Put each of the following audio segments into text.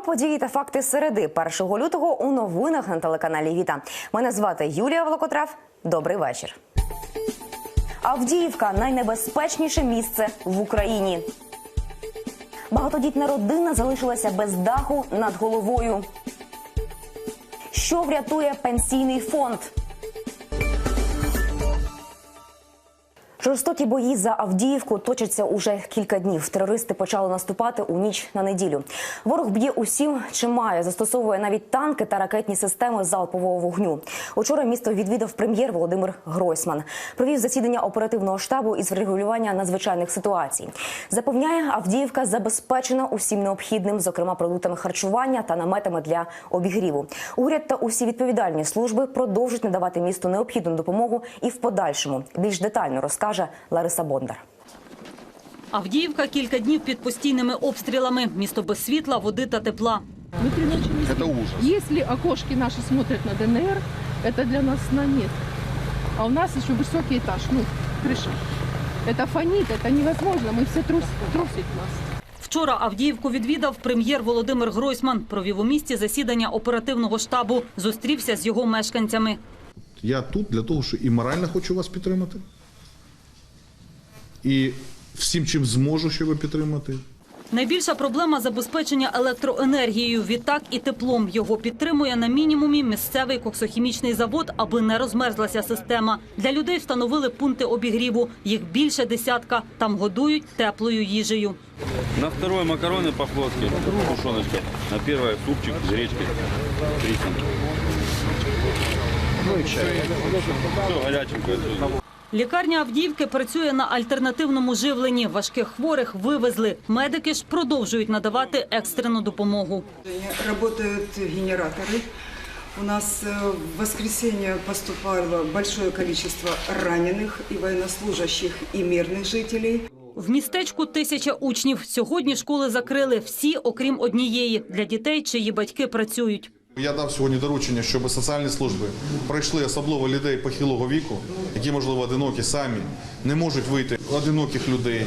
Події та факти середи 1 лютого у новинах на телеканалі Віта. Мене звати Юлія Волокотрав. Добрий вечір. Авдіївка найнебезпечніше місце в Україні. Багатодітна родина залишилася без даху над головою. Що врятує пенсійний фонд? Жорстокі бої за Авдіївку точаться уже кілька днів. Терористи почали наступати у ніч на неділю. Ворог б'є усім, чим має, застосовує навіть танки та ракетні системи залпового вогню. Учора місто відвідав прем'єр Володимир Гройсман. Провів засідання оперативного штабу із врегулювання надзвичайних ситуацій. Запевняє, Авдіївка забезпечена усім необхідним, зокрема продуктами харчування та наметами для обігріву. Уряд та усі відповідальні служби продовжують надавати місту необхідну допомогу і в подальшому більш детально розкаже Лариса Бондар. Авдіївка кілька днів під постійними обстрілами. Місто без світла, води та тепла. Мы три ночи не Это спим. ужас. Если окошки наши смотрят на ДНР, это для нас сна нет. А у нас еще высокий этаж, ну, крыша. Это фонит, это невозможно, мы все трус, трусить нас. Вчора Авдіївку відвідав прем'єр Володимир Гройсман. Провів у місті засідання оперативного штабу. Зустрівся з його мешканцями. Я тут для того, що і морально хочу вас підтримати, і всім, чим зможу, щоб підтримати. Найбільша проблема забезпечення електроенергією. Відтак і теплом його підтримує на мінімумі місцевий коксохімічний завод, аби не розмерзлася система. Для людей встановили пункти обігріву. Їх більше десятка. Там годують теплою їжею. На второе макароны по-флотски, тушеночка. На первое супчик гречкой, рисом. Ну и чай. Все горяченькое. всё. Лікарня Авдіївки працює на альтернативному живленні. Важких хворих вивезли. Медики ж продовжують надавати екстрену допомогу. Работают генераторы. У нас э, в воскресенье поступало большое количество раненых и военнослужащих, и мирных жителей. В містечку тисяча учнів. Сьогодні школи закрили всі, окрім однієї, для дітей, чиї батьки працюють. Я дав сьогодні доручення, щоб соціальні служби пройшли особливо людей похилого віку, які, можливо, одинокі самі, не можуть вийти одиноких людей,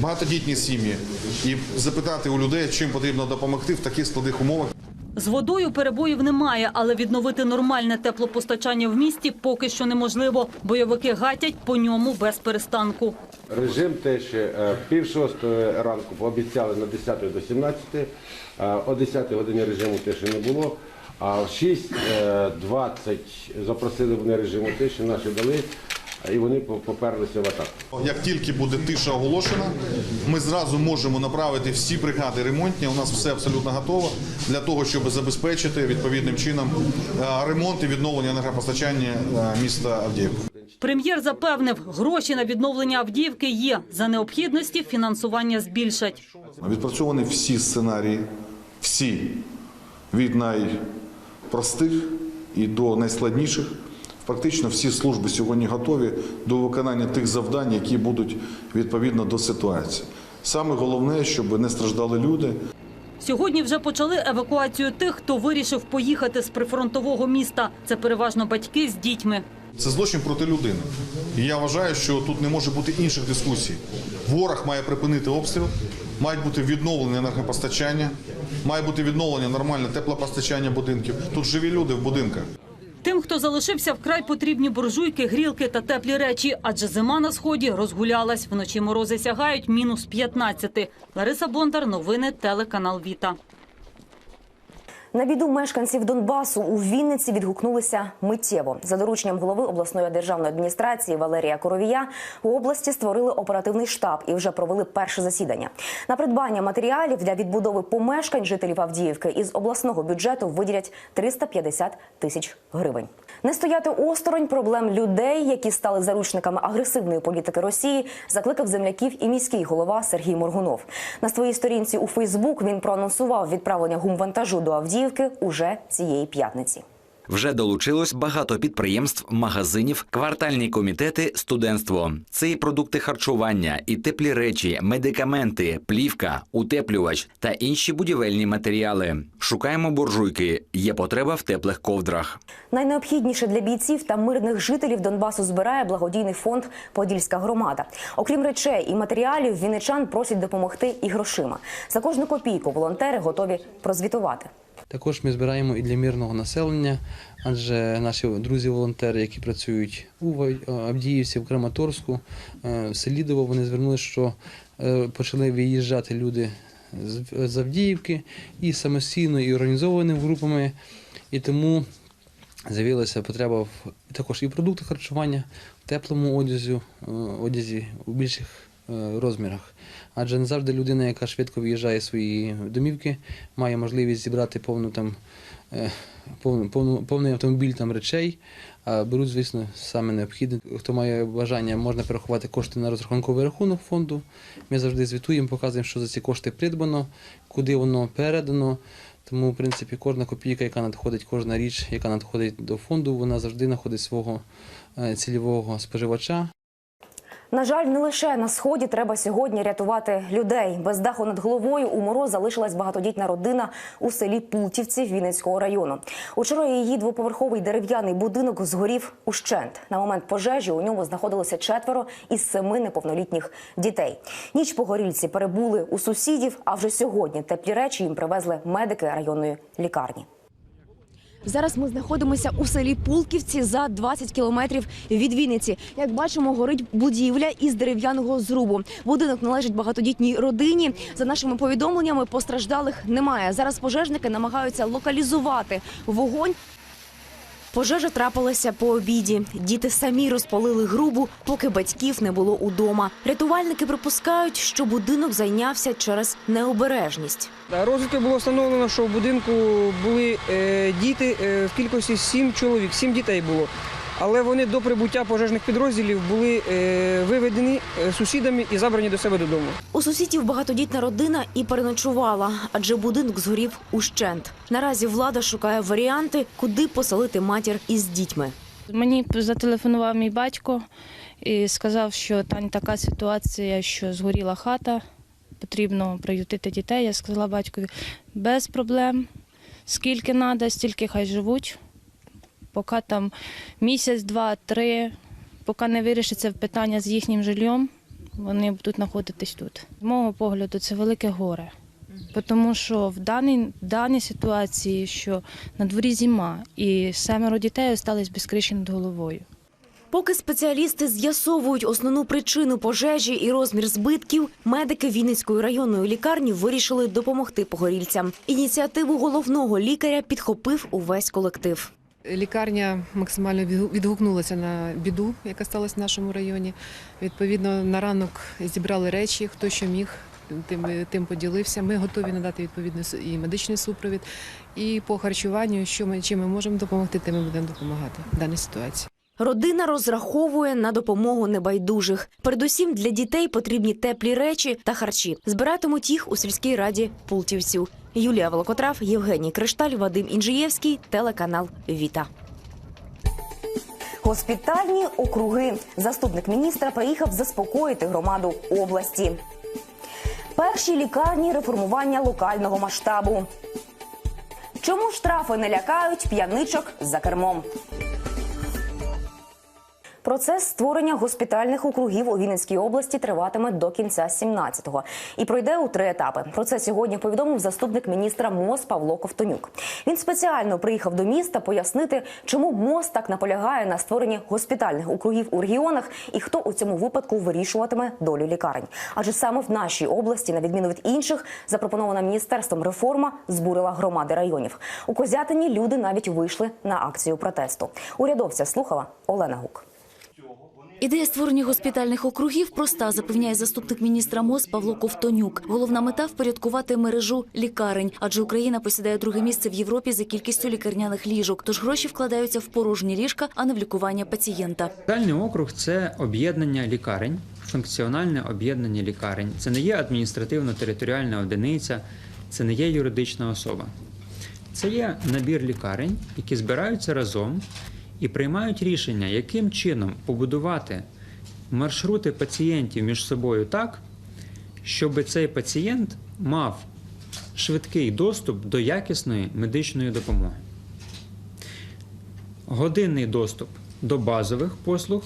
багатодітні сім'ї, і запитати у людей, чим потрібно допомогти в таких складних умовах. З водою перебоїв немає, але відновити нормальне теплопостачання в місті поки що неможливо. Бойовики гатять по ньому без перестанку. Режим теж е, пів шостої ранку пообіцяли на 10 до 17, е, о 10 годині режиму теж не було, а в 6.20 запросили вони режиму теж, наші дали, і вони поперлися в атаку. Як тільки буде тиша оголошена, ми зразу можемо направити всі бригади ремонтні. У нас все абсолютно готово для того, щоб забезпечити відповідним чином е, ремонт і відновлення енергопостачання е, міста Авдіївка. Прем'єр запевнив, гроші на відновлення Авдіївки є. За необхідності фінансування збільшать. Відпрацьовані всі сценарії, всі від найпростих і до найскладніших. Практично всі служби сьогодні готові до виконання тих завдань, які будуть відповідно до ситуації. Саме головне, щоб не страждали люди. Сьогодні вже почали евакуацію тих, хто вирішив поїхати з прифронтового міста. Це переважно батьки з дітьми. Це злочин проти людини. І я вважаю, що тут не може бути інших дискусій. Ворог має припинити обстріл, мають бути відновлення енергопостачання, має бути відновлення нормальне теплопостачання будинків. Тут живі люди в будинках. Тим, хто залишився, вкрай потрібні буржуйки, грілки та теплі речі, адже зима на сході розгулялась. Вночі морози сягають мінус 15. Лариса Бондар, новини, телеканал Віта. На біду мешканців Донбасу у Вінниці відгукнулися миттєво. За дорученням голови обласної державної адміністрації Валерія Коровія у області створили оперативний штаб і вже провели перше засідання. На придбання матеріалів для відбудови помешкань жителів Авдіївки із обласного бюджету виділять 350 тисяч гривень. Не стояти осторонь проблем людей, які стали заручниками агресивної політики Росії, закликав земляків і міський голова Сергій Моргунов. На своїй сторінці у Фейсбук він проанонсував відправлення гумвантажу до Авдіївки уже цієї п'ятниці. Вже долучилось багато підприємств, магазинів, квартальні комітети, студентство. Це і продукти харчування, і теплі речі, медикаменти, плівка, утеплювач та інші будівельні матеріали. Шукаємо буржуйки. Є потреба в теплих ковдрах. Найнеобхідніше для бійців та мирних жителів Донбасу збирає благодійний фонд Подільська громада. Окрім речей і матеріалів, вінничан просять допомогти і грошима. За кожну копійку волонтери готові прозвітувати. Також ми збираємо і для мирного населення, адже наші друзі-волонтери, які працюють у Вай- Авдіївці, в Краматорську, е, в Селідово, вони звернулися, що е, почали виїжджати люди з- Авдіївки і самостійно, і організованими групами. І тому з'явилася потреба в також і в продуктах харчування, в теплому одязі, е, одязі у більших е, розмірах. Адже не завжди людина, яка швидко виїжджає з своєї домівки, має можливість зібрати повну там е, повну, повний автомобіль там речей. А беруть, звісно, саме необхідне. Хто має бажання, можна перерахувати кошти на розрахунковий рахунок фонду. Ми завжди звітуємо, показуємо, що за ці кошти придбано, куди воно передано. Тому, в принципі, кожна копійка, яка надходить, кожна річ, яка надходить до фонду, вона завжди знаходить свого е, цільового споживача. На жаль, не лише на сході треба сьогодні рятувати людей. Без даху над головою у мороз залишилась багатодітна родина у селі Пултівці Вінницького району. Учора її двоповерховий дерев'яний будинок згорів ущент. На момент пожежі у ньому знаходилося четверо із семи неповнолітніх дітей. Ніч погорільці перебули у сусідів. А вже сьогодні теплі речі їм привезли медики районної лікарні. Зараз ми знаходимося у селі Пулківці за 20 кілометрів від Вінниці. Як бачимо, горить будівля із дерев'яного зрубу. Будинок належить багатодітній родині. За нашими повідомленнями, постраждалих немає. Зараз пожежники намагаються локалізувати вогонь. Пожежа трапилася по обіді. Діти самі розпалили грубу, поки батьків не було удома. Рятувальники припускають, що будинок зайнявся через необережність. Розвідки було встановлено, що в будинку були е, діти е, в кількості сім чоловік, сім дітей було. Але вони до прибуття пожежних підрозділів були е, виведені е, сусідами і забрані до себе додому. У сусідів багатодітна родина і переночувала, адже будинок згорів ущент. Наразі влада шукає варіанти, куди поселити матір із дітьми. Мені зателефонував мій батько і сказав, що там така ситуація, що згоріла хата, потрібно приютити дітей. Я сказала батькові без проблем, скільки треба, стільки хай живуть. Поки там місяць, два, три, поки не вирішиться питання з їхнім жильом, вони будуть знаходитись тут. З мого погляду, це велике горе. Тому що в даній, даній ситуації, що на дворі зима, і семеро дітей остались без криші над головою. Поки спеціалісти з'ясовують основну причину пожежі і розмір збитків, медики Вінницької районної лікарні вирішили допомогти погорільцям. Ініціативу головного лікаря підхопив увесь колектив. Лікарня максимально відгукнулася на біду, яка сталася в нашому районі. Відповідно, на ранок зібрали речі, хто що міг. Тим, тим поділився. Ми готові надати відповідний і медичний супровід. І по харчуванню, що ми чим ми можемо допомогти, тим ми будемо допомагати в даній ситуації. Родина розраховує на допомогу небайдужих. Передусім для дітей потрібні теплі речі та харчі. Збиратимуть їх у сільській раді Пултівців. Юлія Волокотрав, Євгеній Кришталь, Вадим Інжиєвський, телеканал Віта. Госпітальні округи. Заступник міністра приїхав заспокоїти громаду області. Перші лікарні реформування локального масштабу. Чому штрафи не лякають п'яничок за кермом? Процес створення госпітальних округів у Вінницькій області триватиме до кінця 17-го і пройде у три етапи. Про це сьогодні повідомив заступник міністра МОЗ Павло Ковтонюк. Він спеціально приїхав до міста пояснити, чому МОЗ так наполягає на створенні госпітальних округів у регіонах і хто у цьому випадку вирішуватиме долю лікарень. Адже саме в нашій області, на відміну від інших, запропонована міністерством реформа збурила громади районів. У Козятині люди навіть вийшли на акцію протесту. Урядовця слухала Олена Гук. Ідея створення госпітальних округів проста, запевняє заступник міністра МОЗ Павло Ковтонюк. Головна мета впорядкувати мережу лікарень, адже Україна посідає друге місце в Європі за кількістю лікарняних ліжок. Тож гроші вкладаються в порожні ліжка, а не в лікування пацієнта. Дальний округ це об'єднання лікарень, функціональне об'єднання лікарень. Це не є адміністративно-територіальна одиниця, це не є юридична особа. Це є набір лікарень, які збираються разом і приймають рішення, яким чином побудувати маршрути пацієнтів між собою так, щоб цей пацієнт мав швидкий доступ до якісної медичної допомоги. Годинний доступ до базових послуг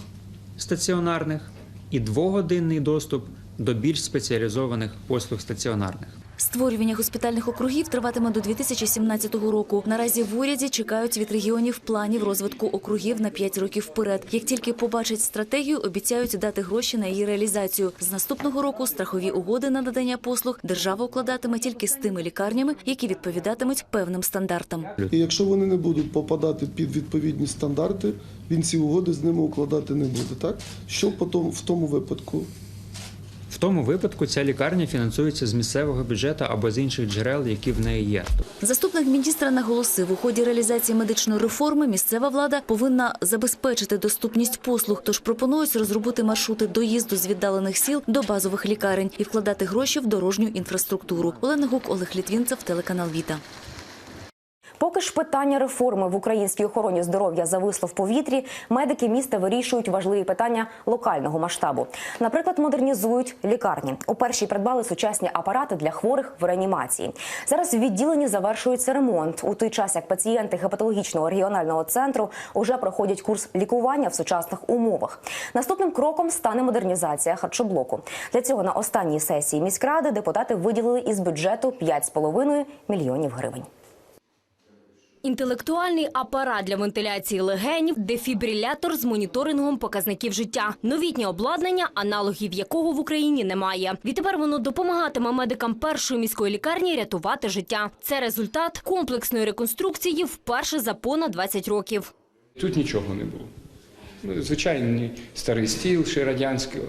стаціонарних і двогодинний доступ до більш спеціалізованих послуг стаціонарних. Створювання госпітальних округів триватиме до 2017 року. Наразі в уряді чекають від регіонів планів розвитку округів на 5 років вперед. Як тільки побачать стратегію, обіцяють дати гроші на її реалізацію. З наступного року страхові угоди на надання послуг держава укладатиме тільки з тими лікарнями, які відповідатимуть певним стандартам. І якщо вони не будуть попадати під відповідні стандарти, він ці угоди з ними укладати не буде. Так що потім в тому випадку? Тому випадку ця лікарня фінансується з місцевого бюджету або з інших джерел, які в неї є. Заступник міністра наголосив, у ході реалізації медичної реформи місцева влада повинна забезпечити доступність послуг. Тож пропонують розробити маршрути доїзду з віддалених сіл до базових лікарень і вкладати гроші в дорожню інфраструктуру. Олена Гук, Олег Літвінцев, телеканал Віта. Поки ж питання реформи в українській охороні здоров'я зависло в повітрі, медики міста вирішують важливі питання локального масштабу. Наприклад, модернізують лікарні. У першій придбали сучасні апарати для хворих в реанімації. Зараз в відділенні завершується ремонт. У той час як пацієнти гепатологічного регіонального центру уже проходять курс лікування в сучасних умовах. Наступним кроком стане модернізація харчоблоку. Для цього на останній сесії міськради депутати виділили із бюджету 5,5 мільйонів гривень. Інтелектуальний апарат для вентиляції легенів, дефібрилятор з моніторингом показників життя, новітнє обладнання, аналогів якого в Україні немає. Відтепер воно допомагатиме медикам першої міської лікарні рятувати життя. Це результат комплексної реконструкції вперше за понад 20 років. Тут нічого не було. Звичайний старий стіл, ще радянського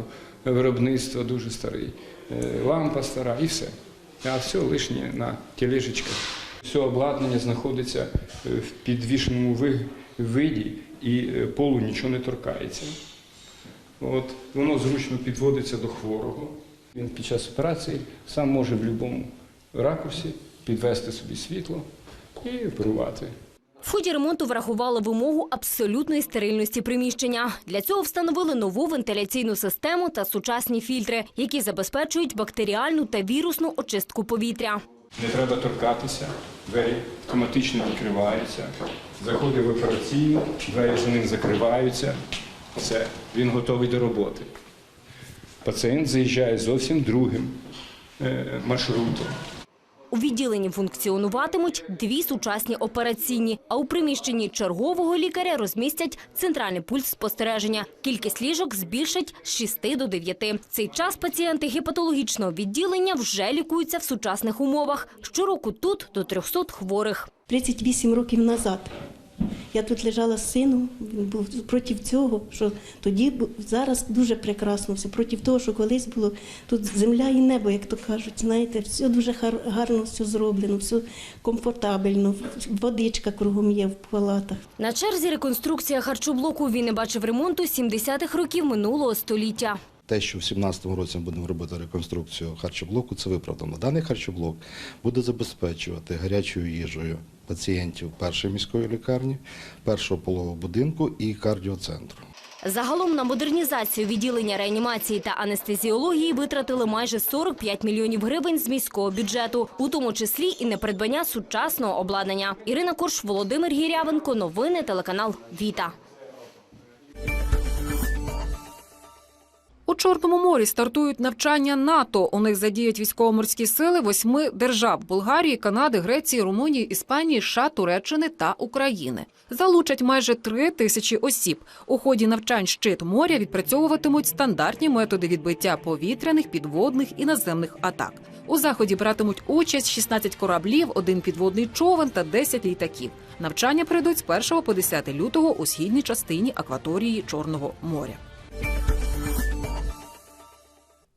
виробництва, дуже старий, Е, лампа стара і все. А все лишнє на тілежечках. Все обладнання знаходиться е, в підвішеному виді і е, полу нічого не торкається. От, воно зручно підводиться до хворого. Він під час операції сам може в будь-якому ракурсі підвести собі світло і оперувати. В ході ремонту врахували вимогу абсолютної стерильності приміщення. Для цього встановили нову вентиляційну систему та сучасні фільтри, які забезпечують бактеріальну та вірусну очистку повітря. Не треба торкатися, двері автоматично відкриваються. Заходить в операційну, двері за ним закриваються. Все, він готовий до роботи. Пацієнт заїжджає зовсім другим е, маршрутом. У відділенні функціонуватимуть дві сучасні операційні, а у приміщенні чергового лікаря розмістять центральний пульс спостереження. Кількість ліжок збільшать з 6 до 9. В цей час пацієнти гепатологічного відділення вже лікуються в сучасних умовах. Щороку тут до 300 хворих. 38 років назад. Я тут лежала з сином, він був проти цього, що тоді зараз дуже прекрасно все, проти того, що колись було тут земля і небо, як то кажуть. Знаєте, все дуже гарно все зроблено, все комфортабельно, водичка кругом є в палатах. На черзі реконструкція харчоблоку він не бачив ремонту 70-х років минулого століття. Те, що в 2017 році ми будемо робити реконструкцію харчоблоку, це виправдано. Даний харчоблок буде забезпечувати гарячою їжею пацієнтів першої міської лікарні, першого полового будинку і кардіоцентру. Загалом на модернізацію відділення реанімації та анестезіології витратили майже 45 мільйонів гривень з міського бюджету, у тому числі і на придбання сучасного обладнання. Ірина Корш, Володимир Гірявенко. Новини телеканал Віта. У Чорному морі стартують навчання НАТО. У них задіють військово-морські сили восьми держав Болгарії, Канади, Греції, Румунії, Іспанії, США, Туреччини та України. Залучать майже три тисячі осіб. У ході навчань щит моря відпрацьовуватимуть стандартні методи відбиття повітряних, підводних і наземних атак. У заході братимуть участь 16 кораблів, один підводний човен та 10 літаків. Навчання пройдуть з 1 по 10 лютого у східній частині акваторії Чорного моря.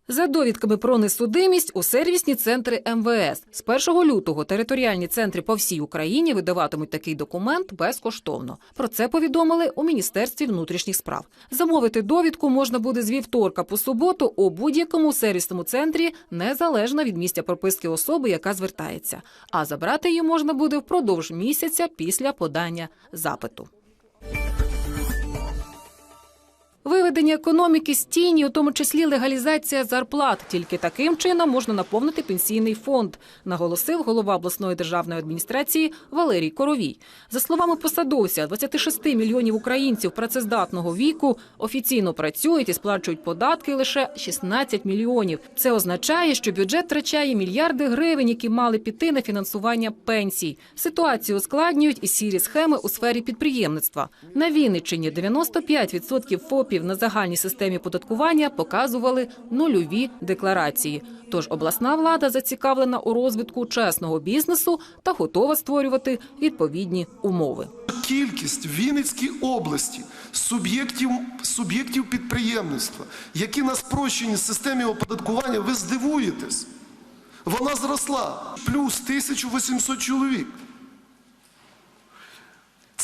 За довідками про несудимість у сервісні центри МВС з 1 лютого територіальні центри по всій Україні видаватимуть такий документ безкоштовно. Про це повідомили у Міністерстві внутрішніх справ. Замовити довідку можна буде з вівторка по суботу у будь-якому сервісному центрі, незалежно від місця прописки особи, яка звертається. А забрати її можна буде впродовж місяця після подання запиту. Виведення економіки з тіні, у тому числі легалізація зарплат. Тільки таким чином можна наповнити пенсійний фонд, наголосив голова обласної державної адміністрації Валерій Коровій. За словами посадовця, 26 мільйонів українців працездатного віку офіційно працюють і сплачують податки лише 16 мільйонів. Це означає, що бюджет втрачає мільярди гривень, які мали піти на фінансування пенсій. Ситуацію ускладнюють і сірі схеми у сфері підприємництва. На Вінниччині 95% ФОПів на загальній системі податкування показували нульові декларації. Тож обласна влада зацікавлена у розвитку чесного бізнесу та готова створювати відповідні умови. Кількість в Вінницькій області суб'єктів, суб'єктів підприємництва, які на спрощеній системі оподаткування, ви здивуєтесь. Вона зросла плюс 1800 чоловік.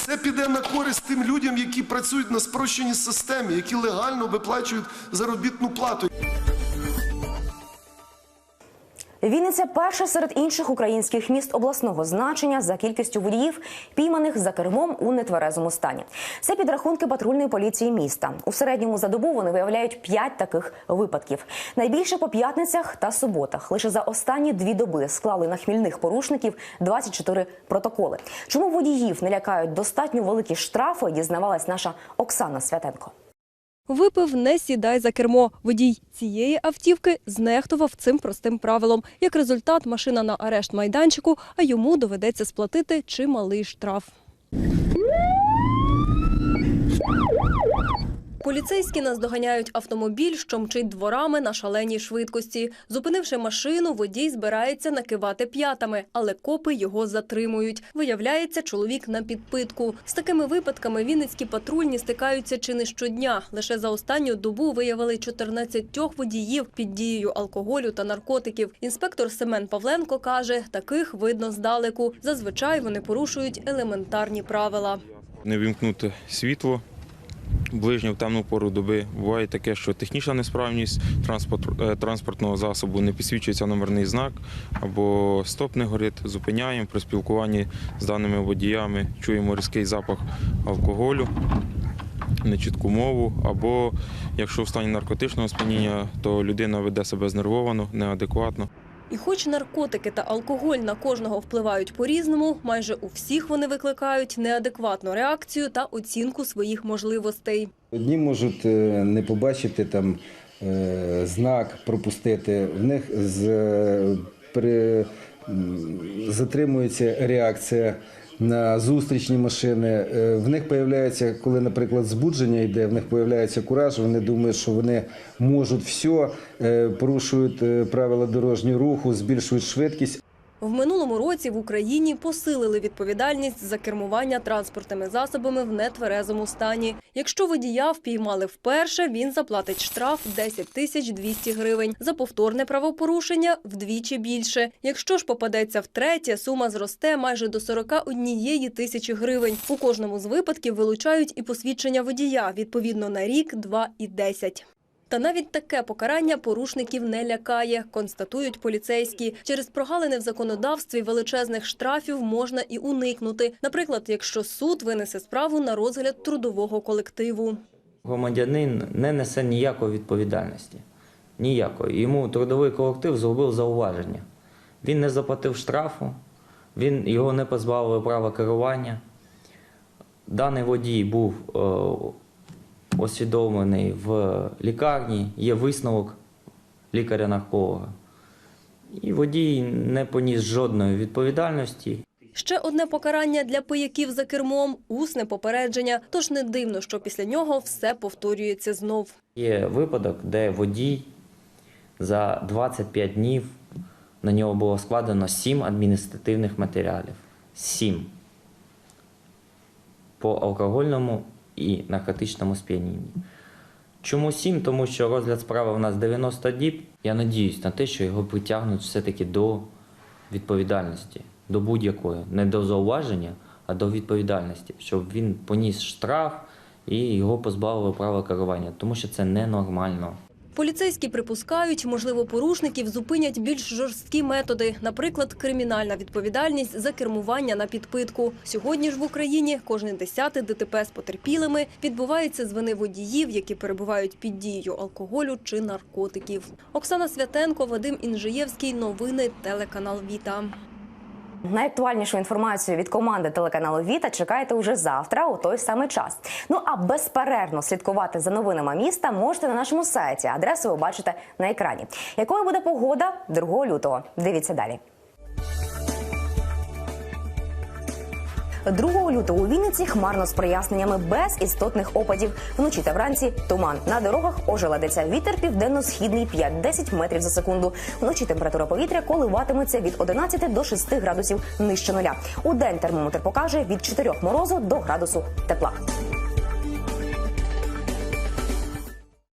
Це піде на користь тим людям, які працюють на спрощеній системі, які легально виплачують заробітну плату. Вінниця перша серед інших українських міст обласного значення за кількістю водіїв, пійманих за кермом у нетверезому стані. Це підрахунки патрульної поліції міста. У середньому за добу вони виявляють 5 таких випадків. Найбільше по п'ятницях та суботах. Лише за останні дві доби склали на хмільних порушників 24 протоколи. Чому водіїв не лякають достатньо великі штрафи? Дізнавалась наша Оксана Святенко. Випив, не сідай за кермо. Водій цієї автівки знехтував цим простим правилом. Як результат, машина на арешт майданчику, а йому доведеться сплатити чималий штраф. Поліцейські наздоганяють автомобіль, що мчить дворами на шаленій швидкості. Зупинивши машину, водій збирається накивати п'ятами, але копи його затримують. Виявляється, чоловік на підпитку. З такими випадками вінницькі патрульні стикаються чи не щодня. Лише за останню добу виявили 14 водіїв під дією алкоголю та наркотиків. Інспектор Семен Павленко каже, таких видно здалеку. Зазвичай вони порушують елементарні правила. не вімкнути світло. Ближню в темну пору доби буває таке, що технічна несправність е, транспортного засобу не підсвічується номерний знак або стоп не горить. Зупиняємо при спілкуванні з даними водіями, чуємо різкий запах алкоголю, нечітку мову, або якщо в стані наркотичного сп'яніння, то людина веде себе знервовано, неадекватно. І хоч наркотики та алкоголь на кожного впливають по-різному, майже у всіх вони викликають неадекватну реакцію та оцінку своїх можливостей. Одні можуть е, не побачити там е, знак, пропустити. В них з, е, при, затримується реакція на зустрічні машини. Е, В них появляється, коли, наприклад, збудження йде, в них появляється кураж. Вони думають, що вони можуть все, е, порушують е, правила дорожнього руху, збільшують швидкість. В минулому році в Україні посилили відповідальність за кермування транспортними засобами в нетверезому стані. Якщо водія впіймали вперше, він заплатить штраф 10 тисяч 200 гривень. За повторне правопорушення – вдвічі більше. Якщо ж попадеться втретє, сума зросте майже до 41 тисячі гривень. У кожному з випадків вилучають і посвідчення водія, відповідно на рік, два і 10. Та навіть таке покарання порушників не лякає, констатують поліцейські. Через прогалини в законодавстві величезних штрафів можна і уникнути. Наприклад, якщо суд винесе справу на розгляд трудового колективу. Громадянин не несе ніякої відповідальності. Ніякої. Йому трудовий колектив зробив зауваження. Він не заплатив штрафу, він його не позбавили права керування. Даний водій був е, освідомлений в лікарні, є висновок лікаря-нарколога. І водій не поніс жодної відповідальності. Ще одне покарання для пияків за кермом – усне попередження. Тож не дивно, що після нього все повторюється знов. Є випадок, де водій за 25 днів на нього було складено 7 адміністративних матеріалів. 7. По алкогольному і наркотичному сп'янінні. Чому 7? Тому що розгляд справи у нас 90 діб. Я надіюсь на те, що його притягнуть все-таки до відповідальності, до будь-якої, не до зауваження, а до відповідальності, щоб він поніс штраф і його позбавили права керування, тому що це ненормально. Поліцейські припускають, можливо, порушників зупинять більш жорсткі методи, наприклад, кримінальна відповідальність за кермування на підпитку. Сьогодні ж в Україні кожне десяте ДТП з потерпілими відбувається з вини водіїв, які перебувають під дією алкоголю чи наркотиків. Оксана Святенко, Вадим Інжиєвський. Новини телеканал Віта. Найактуальнішу інформацію від команди телеканалу Віта чекайте уже завтра у той самий час. Ну а безперервно слідкувати за новинами міста можете на нашому сайті. Адресу ви бачите на екрані. Якою буде погода 2 лютого? Дивіться далі. 2 лютого у Вінниці хмарно з проясненнями без істотних опадів. Вночі та вранці туман. На дорогах ожеледиться. Вітер південно-східний 5-10 метрів за секунду. Вночі температура повітря коливатиметься від 11 до 6 градусів нижче нуля. У день термометр покаже від 4 морозу до градусу тепла.